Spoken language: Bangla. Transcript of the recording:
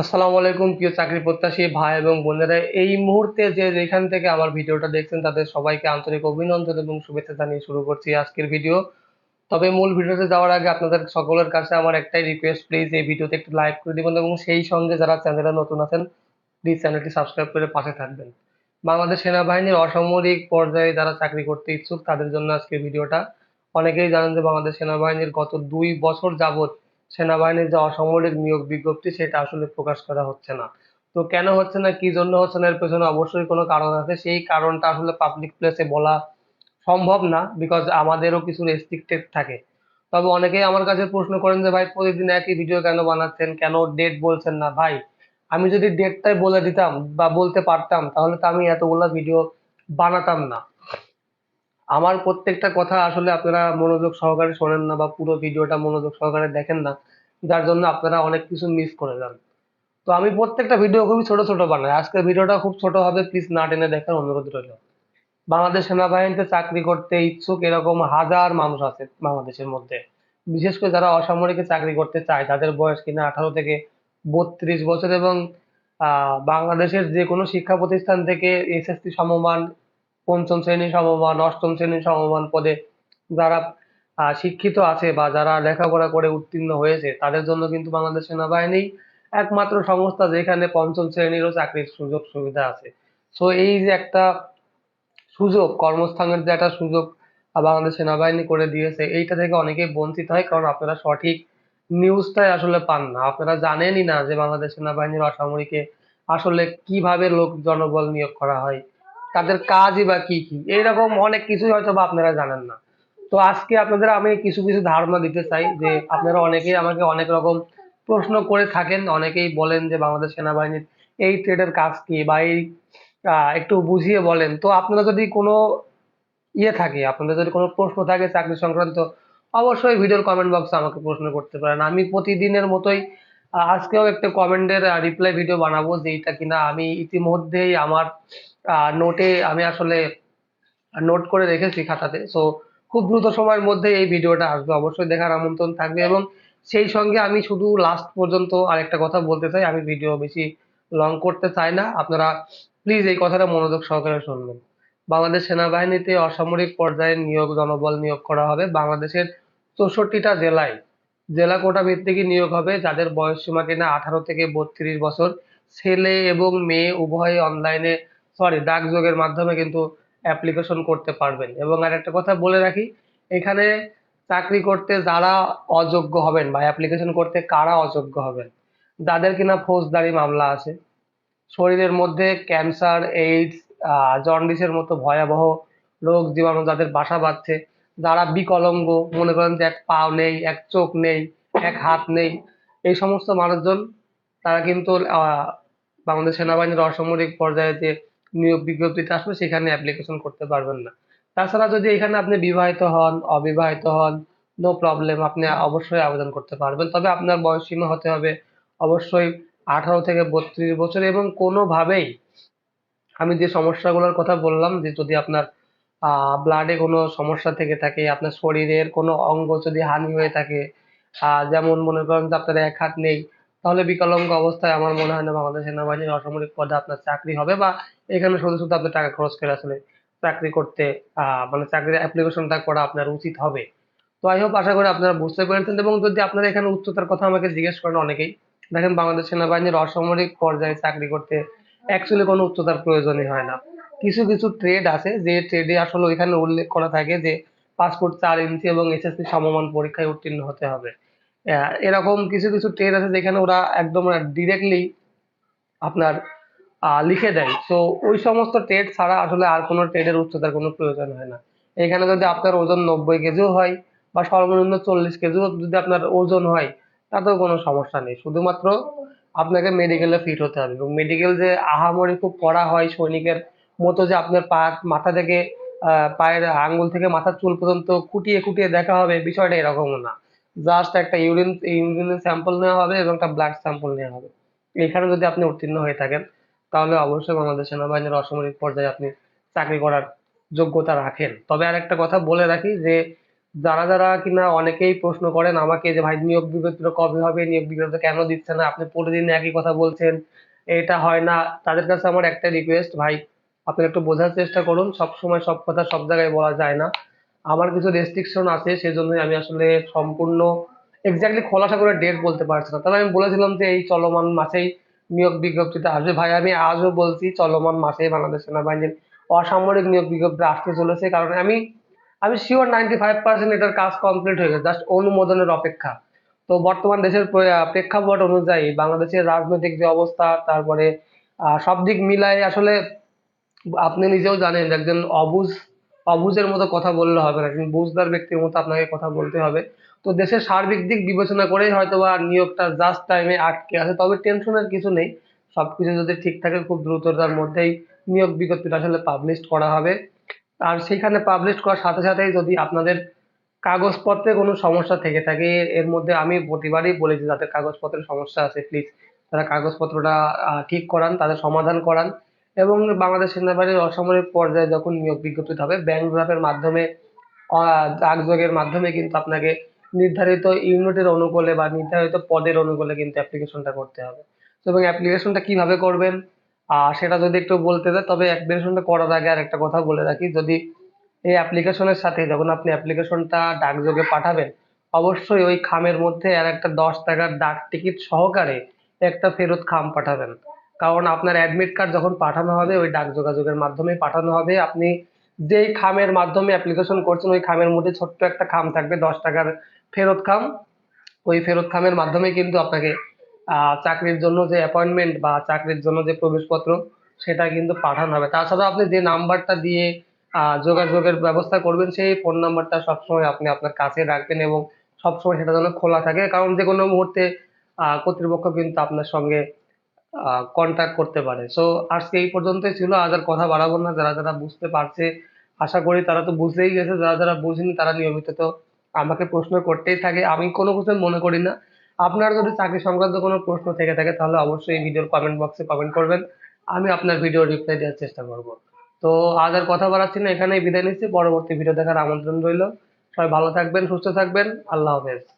আসসালামু আলাইকুম, প্রিয় চাকরি প্রত্যাশী ভাই এবং বোনেরা। এই মুহূর্তে যে যেখান থেকে আমার ভিডিওটা দেখছেন, তাদের সবাইকে আন্তরিক অভিনন্দন এবং শুভেচ্ছা জানিয়ে শুরু করছি আজকের ভিডিও। তবে মূল ভিডিওতে যাওয়ার আগে আপনাদের সকলের কাছে আমার একটাই রিকোয়েস্ট প্লিজ এই ভিডিওতে একটু লাইক করে দিবেন এবং সেই সঙ্গে যারা চ্যানেলে নতুন আছেন প্লিজ চ্যানেলটি সাবস্ক্রাইব করে পাশে থাকবেন। বাংলাদেশ সেনাবাহিনীর অসামরিক পর্যায়ে যারা চাকরি করতে ইচ্ছুক, তাদের জন্য আজকের ভিডিওটা। অনেকেই জানেন যে বাংলাদেশ সেনাবাহিনীর গত দুই বছর যাবত সেনাবাহিনীর যে অসামরিক নিয়োগ বিজ্ঞপ্তি, সেটা আসলে প্রকাশ করা হচ্ছে না। তো কেন হচ্ছে না, কি জন্য হচ্ছে না, এর পেছনে অবশ্যই কোনো কারণ আছে। সেই কারণটা আসলে পাবলিক প্লেসে বলা সম্ভব না বিকজ আমাদেরও কিছু রেস্ট্রিক্টেড থাকে। তবে অনেকেই আমার কাছে প্রশ্ন করেন যে, ভাই, প্রতিদিন একই ভিডিও কেন বানাচ্ছেন? কেন ডেট বলছেন না? ভাই, আমি যদি ডেটটাই বলে দিতাম বা বলতে পারতাম, তাহলে তো আমি এতগুলা ভিডিও বানাতাম না। আমার প্রত্যেকটা কথা আসলে আপনারা মনোযোগ সহকারে শোনেন না বা পুরো ভিডিওটা মনোযোগ সহকারে দেখেন না, যার জন্য আপনারা অনেক কিছু মিস করে যান। তো আমি প্রত্যেকটা ভিডিও খুবই ছোট ছোট বানাই। আজকের ভিডিওটা খুব ছোট হবে প্লিজ না টেনে দেখার অনুরোধ রইল। বাংলাদেশ সেনাবাহিনীতে চাকরি করতে ইচ্ছুক এরকম হাজার মানুষ আছে বাংলাদেশের মধ্যে। বিশেষ করে যারা অসামরিকে চাকরি করতে চায় তাদের বয়স কিনা আঠারো থেকে বত্রিশ বছর এবং বাংলাদেশের যে কোনো শিক্ষা প্রতিষ্ঠান থেকে এসএসসি সমমান পঞ্চম শ্রেণি সমমান, অষ্টম শ্রেণি সমমান পদে যারা শিক্ষিত আছে বা যারা লেখাপড়া করে উত্তীর্ণ হয়েছে, তাদের জন্য কিন্তু বাংলাদেশ সেনাবাহিনী একমাত্র সংস্থা যেখানে পঞ্চম শ্রেণীরও চাকরির সুযোগ সুবিধা আছে। সো এই যে একটা সুযোগ, কর্মস্থানের যে একটা সুযোগ বাংলাদেশ সেনাবাহিনী করে দিয়েছে, এইটা থেকে অনেকেই বঞ্চিত হয়, কারণ আপনারা সঠিক নিউজটাই আসলে পান না। আপনারা জানেনই না যে বাংলাদেশ সেনাবাহিনীর অসামরিকে আসলে কীভাবে লোক জনবল নিয়োগ করা হয়। তাদের কাজই বা কি কি? এইরকম অনেক কিছুই হয়তো বা আপনারা জানেন না। তো আজকে আপনাদের আমি কিছু কিছু ধারণা দিতে চাই যে আপনারা অনেকেই আমাকে অনেক রকম প্রশ্ন করে থাকেন। অনেকেই বলেন যে বাংলাদেশ সেনাবাহিনীর এই ট্রেডের কাজ কি বা এই একটু বুঝিয়ে বলেন। তো আপনারা যদি কোনো ইয়ে থাকে, আপনাদের যদি কোনো প্রশ্ন থাকে চাকরি সংক্রান্ত, অবশ্যই ভিডিওর কমেন্ট বক্সে আমাকে প্রশ্ন করতে পারেন। আমি প্রতিদিনের মতোই আজকেও একটা কমেন্টের রিপ্লাই ভিডিও বানাবো যেটা কিনা আমি ইতিমধ্যেই আমার নোটে আমি আসলে নোট করে রেখেছি খাতাতে। সো খুব দ্রুত সময়ের মধ্যে এই ভিডিওটা আসবে। অবশ্যই দেখার আমন্ত্রণ থাকবে এবং সেই সঙ্গে আমি শুধু লাস্ট পর্যন্ত আরেকটা কথা বলতে চাই। আমি ভিডিও বেশি লং করতে চাই না। আপনারা প্লিজ এই কথাটা মনোযোগ সহকারে শুনবেন। বাংলাদেশ সেনাবাহিনীতে অসামরিক পর্যায়ে নিয়োগ, জনবল নিয়োগ করা হবে। বাংলাদেশের চৌষট্টিটা জেলায় জেলা কোটা ভিত্তিক নিয়োগ হবে, যাদের বয়স সীমা কিনা আঠারো থেকে বত্রিশ বছর। ছেলে এবং মেয়ে উভয়ে অনলাইনে সরি ডাকযোগের মাধ্যমে কিন্তু অ্যাপ্লিকেশন করতে পারবেন। এবং আর একটা কথা বলে রাখি, এখানে চাকরি করতে যারা অযোগ্য হবেন বা অ্যাপ্লিকেশন করতে কারা অযোগ্য হবেন যাদের কিনা ফৌজদারি মামলা আছে। শরীরের মধ্যে ক্যান্সার এইডস জন্ডিসের মতো ভয়াবহ রোগ জীবাণু যাদের বাসা বাঁধছে, যারা বিকলঙ্গ, মনে করেন যে এক পাও নেই, এক চোখ নেই, এক হাত নেই, এই সমস্ত মানুষজন, তারা কিন্তু বাংলাদেশ সেনাবাহিনীর অসামরিক পর্যায়ে যে নিয়োগ বিজ্ঞপ্তিটা আসবে, সেখানে অ্যাপ্লিকেশন করতে পারবেন না। তাছাড়া যদি এখানে আপনি বিবাহিত হন, অবিবাহিত হন নো প্রবলেম আপনি অবশ্যই আবেদন করতে পারবেন। তবে আপনার বয়স সীমা হতে হবে অবশ্যই আঠারো থেকে বত্রিশ বছর এবং কোনোভাবেই আমি যে সমস্যাগুলোর কথা বললাম, যে যদি আপনার ব্লাডে কোনো সমস্যা থেকে থাকে, আপনার শরীরের কোনো অঙ্গ যদি হানি হয়ে থাকে যেমন মনে করেন যে আপনার এক হাত নেই তাহলে বিকলাঙ্গ অবস্থায় আমার মনে হয় না বাংলাদেশ সেনাবাহিনীর অসামরিক পদে আপনার চাকরি হবে বা এখানে শুধু শুধু আপনি টাকা খরচ করে আসলে চাকরি করতে মানে চাকরির অ্যাপ্লিকেশনটা করা আপনার উচিত হবে। তো আই হোপ আশা করি আপনারা বুঝতে পেরেছেন এবং যদি আপনারা এখানে উচ্চতার কথা আমাকে জিজ্ঞেস করেন অনেকেই, দেখেন বাংলাদেশ সেনাবাহিনীর অসামরিক পর্যায়ে চাকরি করতে অ্যাকচুয়ালি কোনো উচ্চতার প্রয়োজনই হয় না। কিছু কিছু ট্রেড আছে, যে ট্রেডে আসলে ওইখানে উল্লেখ করা থাকে যে পাসপোর্ট চার ইঞ্চি এবং এসএসসি সমমান পরীক্ষায় উত্তীর্ণ হতে হবে। এরকম কিছু কিছু ট্রেড আছে যেখানে ওরা একদম ডিরেক্টলি আপনার লিখে দেয়। তো ওই সমস্ত ট্রেড ছাড়া আসলে আর কোনো ট্রেডের উচ্চতার কোনো প্রয়োজন হয় না। এখানে যদি আপনার ওজন নব্বই কেজিও হয় বা সর্বনিম্ন চল্লিশ কেজিও যদি আপনার ওজন হয়, তাতেও কোনো সমস্যা নেই। শুধুমাত্র আপনাকে মেডিকেলে ফিট হতে হবে। এবং মেডিকেল যে আহামরি খুব পড়া হয় সৈনিকের মতো যে আপনার পা, মাথা থেকে পায়ের আঙ্গুল থেকে মাথার চুল পর্যন্ত খুঁটিয়ে খুঁটিয়ে দেখা হবে, বিষয়টা এরকমও না। জাস্ট একটা ইউরিন ইউরিনের স্যাম্পল নেওয়া হবে এবং একটা ব্লাড স্যাম্পল নেওয়া হবে। এখানে যদি আপনি উত্তীর্ণ হয়ে থাকেন, তাহলে অবশ্যই বাংলাদেশ সেনাবাহিনীর অসামরিক পর্যায়ে আপনি চাকরি করার যোগ্যতা রাখেন। তবে আর একটা কথা বলে রাখি যে, যারা যারা কিনা অনেকেই প্রশ্ন করেন আমাকে যে, ভাই, নিয়োগ বিজ্ঞপ্তিটা কবে হবে? নিয়োগ বিজ্ঞপ্তি কেন দিচ্ছে না? আপনি প্রতিদিন একই কথা বলছেন, এটা হয় না। তাদের কাছে আমার একটা রিকোয়েস্ট ভাই আপনি একটু বোঝার চেষ্টা করুন। সব সময় সব কথা সব জায়গায় বলা যায় না। আমার কিছু রেস্ট্রিকশন আছে, সেজন্যই আমি আসলে সম্পূর্ণ এক্স্যাক্টলি খোলাসা করে ডেট বলতে পারছি না। তবে আমি বলেছিলাম যে এই চলমান মাসেই নিয়োগ বিজ্ঞপ্তিটা আসবে। ভাই, আমি আজও বলছি চলমান মাসেই বাংলাদেশ সেনাবাহিনীর অসামরিক নিয়োগ বিজ্ঞপ্তি আসতে চলেছে। কারণ আমি আমি শিওর নাইনটি ফাইভ পার্সেন্ট এটার কাজ কমপ্লিট হয়ে গেছে জাস্ট অনুমোদনের অপেক্ষা। তো বর্তমান দেশের প্রেক্ষাপট অনুযায়ী বাংলাদেশের রাজনৈতিক যে অবস্থা, তারপরে সব দিক মিলাই আসলে আপনি নিজেও জানেন একজন অবুঝ অবুঝের মতো কথা বললে হবে না, কিন্তু বুঝদার ব্যক্তির মতো আপনাকে কথা বলতে হবে। তো দেশের সার্বিক দিক বিবেচনা করেই হয়তো বা নিয়োগটা জাস্ট টাইমে আটকে আছে, তবে টেনশনের কিছু নেই। সবকিছু যদি ঠিক থাকে, খুব দ্রুততার মধ্যেই নিয়োগ বিজ্ঞপ্তিটা আসলে পাবলিশ করা হবে। আর সেখানে পাবলিশ করার সাথে সাথেই যদি আপনাদের কাগজপত্রে কোনো সমস্যা থেকে থাকে, এর মধ্যে আমি প্রতিবারই বলেছি যাদের কাগজপত্রের সমস্যা আছে প্লিজ তারা কাগজপত্রটা ঠিক করান, তাদের সমাধান করান। এবং বাংলাদেশ সেনাবাহিনীর অসামরিক পর্যায়ে যখন নিয়োগ বিজ্ঞপ্তি হবে ব্যাংক ড্রাফের মাধ্যমে ডাকযোগের মাধ্যমে কিন্তু আপনাকে নির্ধারিত ইউনিটের অনুকূলে বা নির্ধারিত পদের অনুকূলে কিন্তু অ্যাপ্লিকেশনটা করতে হবে। এবং অ্যাপ্লিকেশনটা কীভাবে করবেন? সেটা যদি একটু বলতে দেয় তবে অ্যাপ্লিকেশনটা করার আগে আর একটা কথা বলে রাখি। যদি এই অ্যাপ্লিকেশনের সাথে যখন আপনি অ্যাপ্লিকেশনটা ডাকযোগে পাঠাবেন, অবশ্যই ওই খামের মধ্যে আর একটা দশ টাকার ডাক টিকিট সহকারে একটা ফেরত খাম পাঠাবেন। কারণ আপনার অ্যাডমিট কার্ড যখন পাঠানো হবে, ওই ডাক যোগাযোগের মাধ্যমে পাঠানো হবে। আপনি যেই খামের মাধ্যমে অ্যাপ্লিকেশন করছেন, ওই খামের মধ্যে ছোট্ট একটা খাম থাকবে, দশ টাকার ফেরত খাম। ওই ফেরত খামের মাধ্যমে কিন্তু আপনাকে চাকরির জন্য যে অ্যাপয়েন্টমেন্ট বা চাকরির জন্য যে প্রবেশপত্র, সেটা কিন্তু পাঠানো হবে। তাছাড়া আপনি যে নাম্বারটা দিয়ে যোগাযোগের ব্যবস্থা করবেন, সেই ফোন নাম্বারটা সবসময় আপনি আপনার কাছে রাখবেন এবং সবসময় সেটা যেন খোলা থাকে। কারণ যে কোনো মুহূর্তে কর্তৃপক্ষ কিন্তু আপনার সঙ্গে কন্ট্যাক্ট করতে পারে। সো আজকে এই পর্যন্তই ছিল। আজ আর কথা বাড়াবো না। যারা যারা বুঝতে পারছে, আশা করি তারা তো বুঝতেই গেছে। যারা যারা বুঝেনি, তারা নিয়মিত তো আমাকে প্রশ্ন করতেই থাকে। আমি কোনো কিছু মনে করি না। আপনার যদি চাকরি সংক্রান্ত কোনো প্রশ্ন থেকে থাকে, তাহলে অবশ্যই এই ভিডিওর কমেন্ট বক্সে কমেন্ট করবেন। আমি আপনার ভিডিও রিপ্লাই দেওয়ার চেষ্টা করব। তো, আজ আর কথা বাড়াচ্ছি না। এখানেই বিদায় নিচ্ছি। পরবর্তী ভিডিও দেখার আমন্ত্রণ রইল। সবাই ভালো থাকবেন, সুস্থ থাকবেন। আল্লাহ হাফেজ।